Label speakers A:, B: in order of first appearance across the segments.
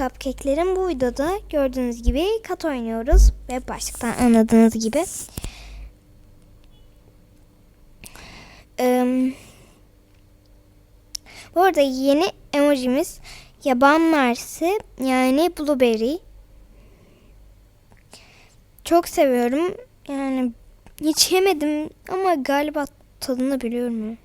A: cupcake'lerim bu videoda gördüğünüz gibi kat oynuyoruz ve başlıktan anladığınız gibi. Eee, bu arada yeni emojimiz yaban mersi yani blueberry. Çok seviyorum. Yani hiç yemedim ama galiba tadını biliyorum.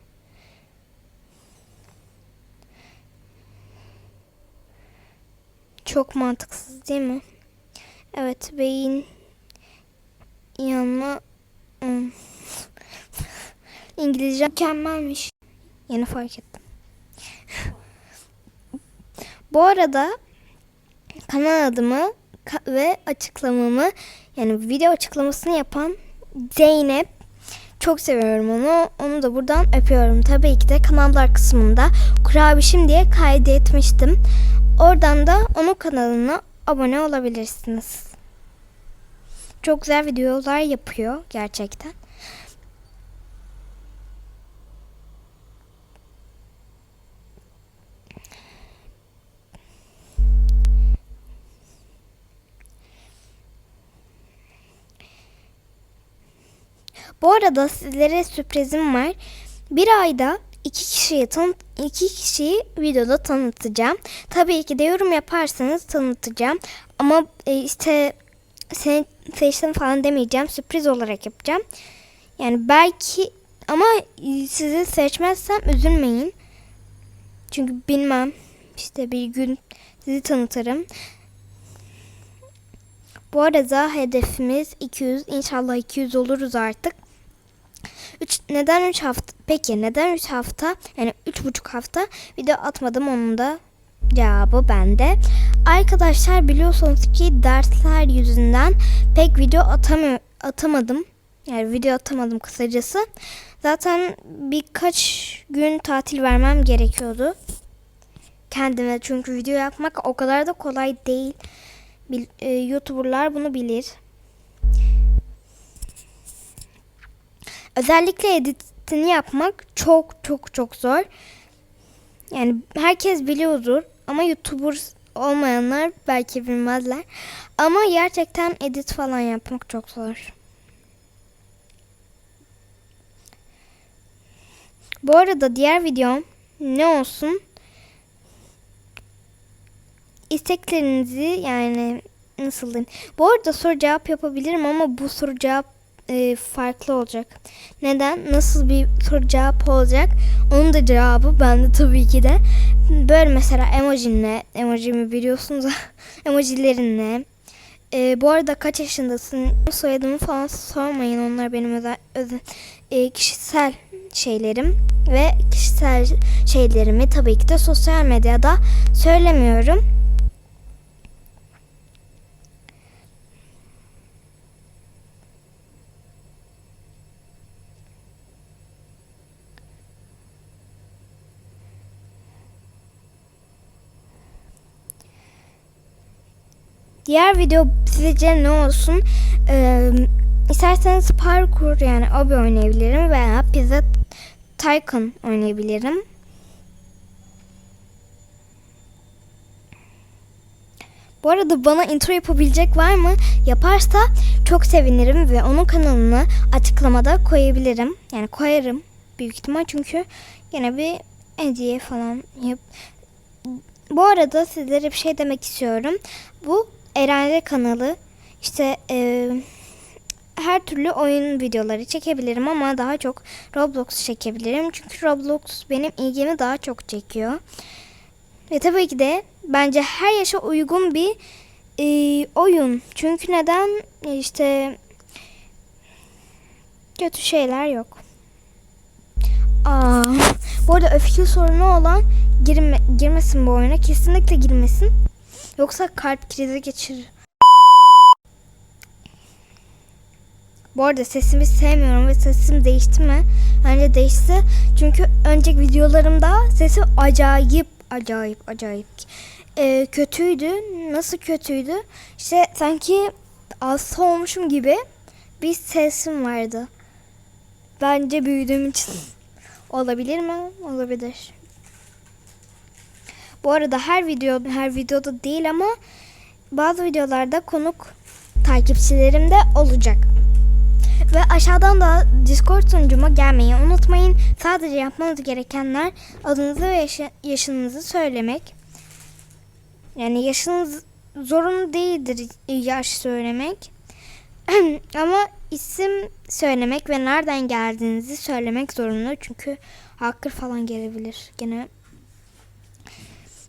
A: Çok mantıksız değil mi? Evet beyin yanma Hmm. İngilizce mükemmelmiş. Yeni fark ettim. Bu arada kanal adımı ve açıklamamı yani video açıklamasını yapan Zeynep çok seviyorum onu. Onu da buradan öpüyorum. Tabii ki de kanallar kısmında kurabişim diye kaydetmiştim. Oradan da onun kanalına abone olabilirsiniz. Çok güzel videolar yapıyor gerçekten. Bu arada sizlere sürprizim var. Bir ayda iki kişiyi tanıt iki kişiyi videoda tanıtacağım. Tabii ki de yorum yaparsanız tanıtacağım. Ama e, işte seni seçtim falan demeyeceğim. Sürpriz olarak yapacağım. Yani belki ama e, sizi seçmezsem üzülmeyin. Çünkü bilmem işte bir gün sizi tanıtırım. Bu arada hedefimiz 200. İnşallah 200 oluruz artık. Üç, neden 3 hafta? Peki neden 3 hafta? Yani 3,5 hafta video atmadım onun da cevabı bende. Arkadaşlar biliyorsunuz ki dersler yüzünden pek video atamı atamadım. Yani video atamadım kısacası. Zaten birkaç gün tatil vermem gerekiyordu. Kendime çünkü video yapmak o kadar da kolay değil. Bil, e, YouTuber'lar bunu bilir. Özellikle editini yapmak çok çok çok zor. Yani herkes biliyordur ama YouTuber olmayanlar belki bilmezler. Ama gerçekten edit falan yapmak çok zor. Bu arada diğer videom ne olsun? isteklerinizi yani nasıl diyeyim? Bu arada soru cevap yapabilirim ama bu soru cevap e, farklı olacak. Neden? Nasıl bir soru cevap olacak? Onun da cevabı bende tabii ki de. Böyle mesela emojinle, emojimi biliyorsunuz emojilerinle. E, bu arada kaç yaşındasın? Soyadımı falan sormayın. Onlar benim özel, özel e, kişisel şeylerim ve kişisel şeylerimi tabii ki de sosyal medyada söylemiyorum. Diğer video sizce ne olsun? Ee, isterseniz parkur yani abi oynayabilirim veya pizza tycoon oynayabilirim. Bu arada bana intro yapabilecek var mı? Yaparsa çok sevinirim ve onun kanalını açıklamada koyabilirim. Yani koyarım büyük ihtimal çünkü yine bir hediye falan yap. Bu arada sizlere bir şey demek istiyorum. Bu Eren'de kanalı. İşte e, her türlü oyun videoları çekebilirim ama daha çok Roblox çekebilirim. Çünkü Roblox benim ilgimi daha çok çekiyor. Ve tabii ki de bence her yaşa uygun bir e, oyun. Çünkü neden işte kötü şeyler yok. Aa, bu arada öfke sorunu olan girme, girmesin bu oyuna. Kesinlikle girmesin. Yoksa kalp krizi geçirir. Bu arada sesimi sevmiyorum ve sesim değişti mi? Bence değişti. Çünkü önceki videolarımda sesi acayip acayip acayip ee, kötüydü. Nasıl kötüydü? İşte sanki hasta olmuşum gibi bir sesim vardı. Bence büyüdüğüm için olabilir mi? Olabilir. Bu arada her video her videoda değil ama bazı videolarda konuk takipçilerim de olacak. Ve aşağıdan da Discord sunucuma gelmeyi unutmayın. Sadece yapmanız gerekenler adınızı ve yaşınızı söylemek. Yani yaşınız zorunlu değildir yaş söylemek. Ama isim söylemek ve nereden geldiğinizi söylemek zorunlu. Çünkü hacker falan gelebilir. Gene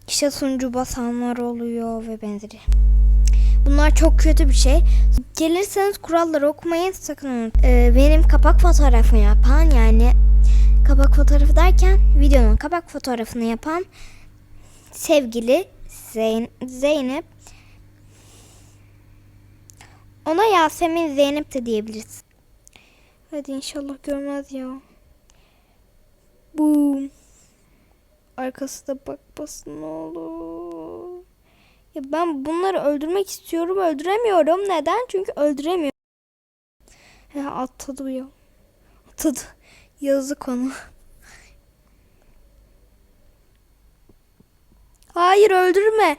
A: kişi sunucu basanlar oluyor ve benzeri. Bunlar çok kötü bir şey. Gelirseniz kuralları okumayın sakın unutmayın. Ee, benim kapak fotoğrafımı yapan yani kapak fotoğrafı derken videonun kapak fotoğrafını yapan sevgili Zeyn- Zeynep ona Yasemin Zeynep de diyebiliriz. Hadi inşallah görmez ya. Bu arkası da bakmasın ne olur. Ya ben bunları öldürmek istiyorum öldüremiyorum. Neden? Çünkü öldüremiyorum. Ya atladı bu ya. Atladı. Yazık ona. Hayır öldürme.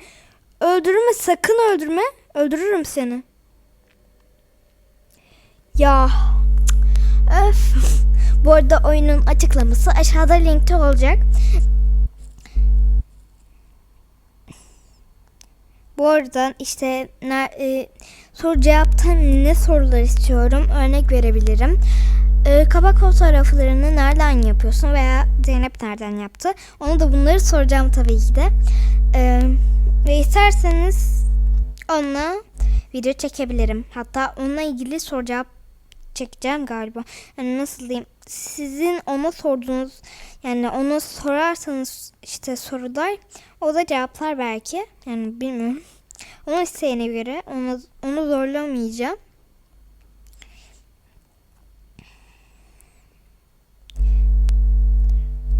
A: Öldürme sakın öldürme. Öldürürüm seni. Ya. Öf. Bu arada oyunun açıklaması aşağıda linkte olacak. Bu arada işte e, soru cevapta ne sorular istiyorum örnek verebilirim. E, kabak fotoğraflarını nereden yapıyorsun veya Zeynep nereden yaptı? Onu da bunları soracağım tabii ki de. E, ve isterseniz onunla video çekebilirim. Hatta onunla ilgili soru cevap çekeceğim galiba. Yani nasıl diyeyim? Sizin ona sorduğunuz yani ona sorarsanız işte sorular o da cevaplar belki. Yani bilmiyorum. Onun isteğine göre onu, onu zorlamayacağım.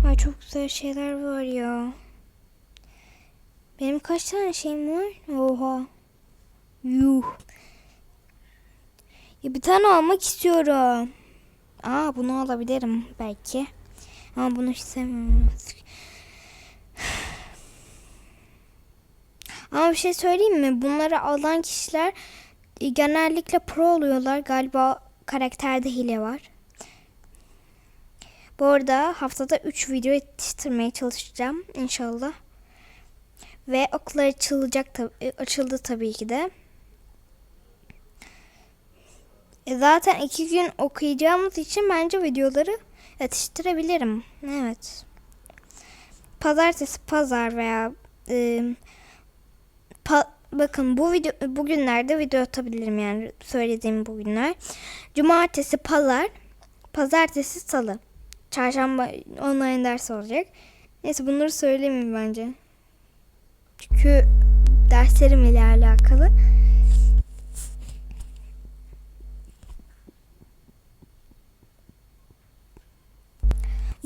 A: Ay çok güzel şeyler var ya. Benim kaç tane şeyim var? Oha. Yuh. Bir tane almak istiyorum. Aa bunu alabilirim belki. Ama bunu istemiyorum. Ama bir şey söyleyeyim mi? Bunları alan kişiler e, genellikle pro oluyorlar. Galiba karakterde hile var. Bu arada haftada 3 video yetiştirmeye çalışacağım inşallah. Ve okullar açılacak tab- açıldı tabii ki de. E zaten iki gün okuyacağımız için bence videoları yetiştirebilirim. Evet. Pazartesi, pazar veya e, pa- bakın bu video bugünlerde video atabilirim yani söylediğim bugünler. Cumartesi, pazar, pazartesi, salı. Çarşamba online ders olacak. Neyse bunları söylemeyeyim bence. Çünkü derslerim ile alakalı.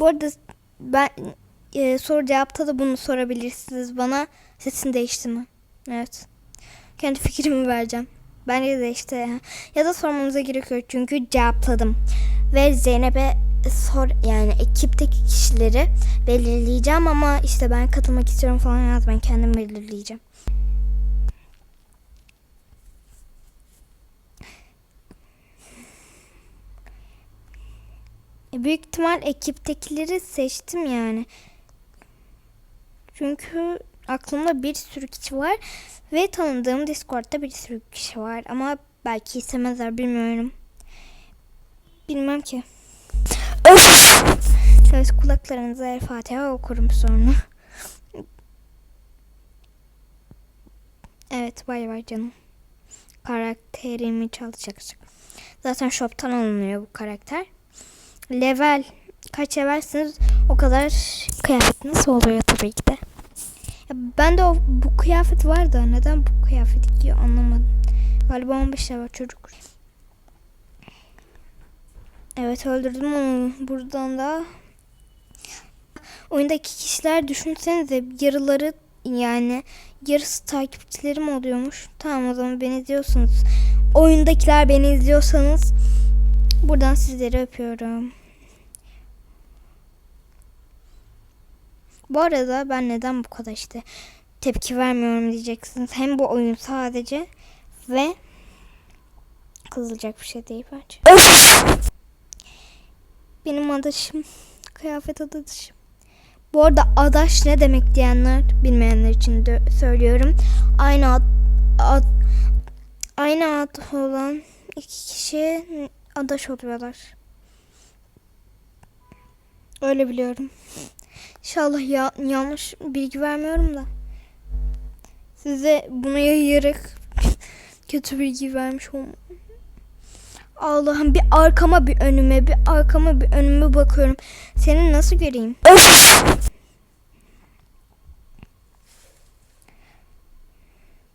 A: Bu arada ben e, soru cevapta da bunu sorabilirsiniz bana. Sesin değişti mi? Evet. Kendi fikrimi vereceğim. Bence de değişti. Ya da sormanıza gerek yok çünkü cevapladım. Ve Zeynep'e sor yani ekipteki kişileri belirleyeceğim ama işte ben katılmak istiyorum falan yaz ben kendim belirleyeceğim. Büyük ihtimal ekiptekileri seçtim yani. Çünkü aklımda bir sürü kişi var ve tanıdığım Discord'da bir sürü kişi var ama belki istemezler bilmiyorum. Bilmem ki. Öf! Evet kulaklarınıza El Fatiha okurum sonra. Evet bay bay canım. Karakterimi çalışacak. Zaten shop'tan alınıyor bu karakter. Level kaç level'siniz o kadar kıyafetiniz oluyor tabii ki de. Ben de o, bu kıyafet var da neden bu kıyafet giyiyor anlamadım. Galiba 15 level çocuk. Evet öldürdüm onu. Buradan da oyundaki kişiler düşünsenize yarıları yani yarısı takipçilerim oluyormuş. Tamam o zaman beni izliyorsunuz. Oyundakiler beni izliyorsanız buradan sizleri öpüyorum. Bu arada ben neden bu kadar işte tepki vermiyorum diyeceksiniz. Hem bu oyun sadece ve kızılacak bir şey değil bence. Benim adaşım. Kıyafet adaşım. Bu arada adaş ne demek diyenler bilmeyenler için de söylüyorum. Aynı ad, ad aynı ad olan iki kişi adaş oluyorlar. Öyle biliyorum. İnşallah ya, yanlış bilgi vermiyorum da. Size bunu yayarak kötü bilgi vermiş olmam. Allah'ım bir arkama bir önüme bir arkama bir önüme bakıyorum. Seni nasıl göreyim?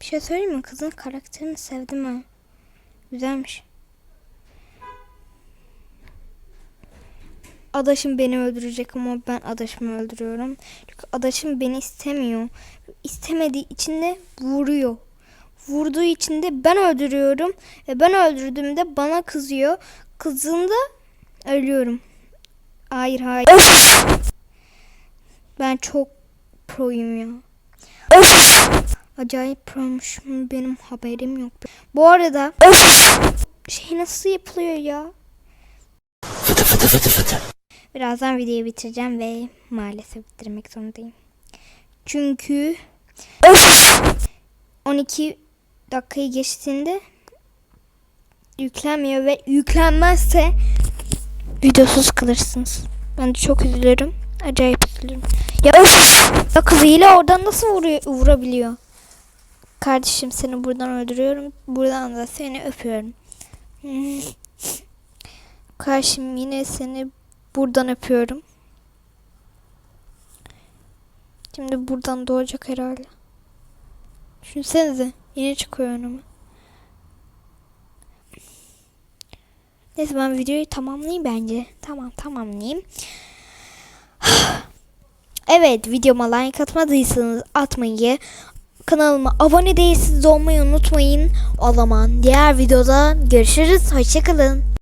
A: Bir şey söyleyeyim mi? Kızın karakterini sevdim ha. Güzelmiş. Adaşım beni öldürecek ama ben adaşımı öldürüyorum. Çünkü adaşım beni istemiyor. İstemediği için de vuruyor. Vurduğu için de ben öldürüyorum. Ve ben öldürdüğümde bana kızıyor. Kızında ölüyorum. Hayır hayır. Ben çok proyum ya. Acayip proymuşum. Benim haberim yok. Bu arada şey nasıl yapılıyor ya? Birazdan videoyu bitireceğim ve maalesef bitirmek zorundayım. Çünkü 12 dakikayı geçtiğinde yüklenmiyor ve yüklenmezse videosuz kalırsınız. Ben de çok üzülürüm. Acayip üzülürüm. Ya ya kızıyla oradan nasıl vuruyor, vurabiliyor? Kardeşim seni buradan öldürüyorum. Buradan da seni öpüyorum. Hmm. Karşım yine seni buradan öpüyorum. Şimdi buradan doğacak herhalde. Düşünsenize. Yine çıkıyor önüme. Neyse ben videoyu tamamlayayım bence. Tamam tamamlayayım. evet videoma like atmadıysanız atmayı. Kanalıma abone değilseniz olmayı unutmayın. O zaman diğer videoda görüşürüz. Hoşçakalın.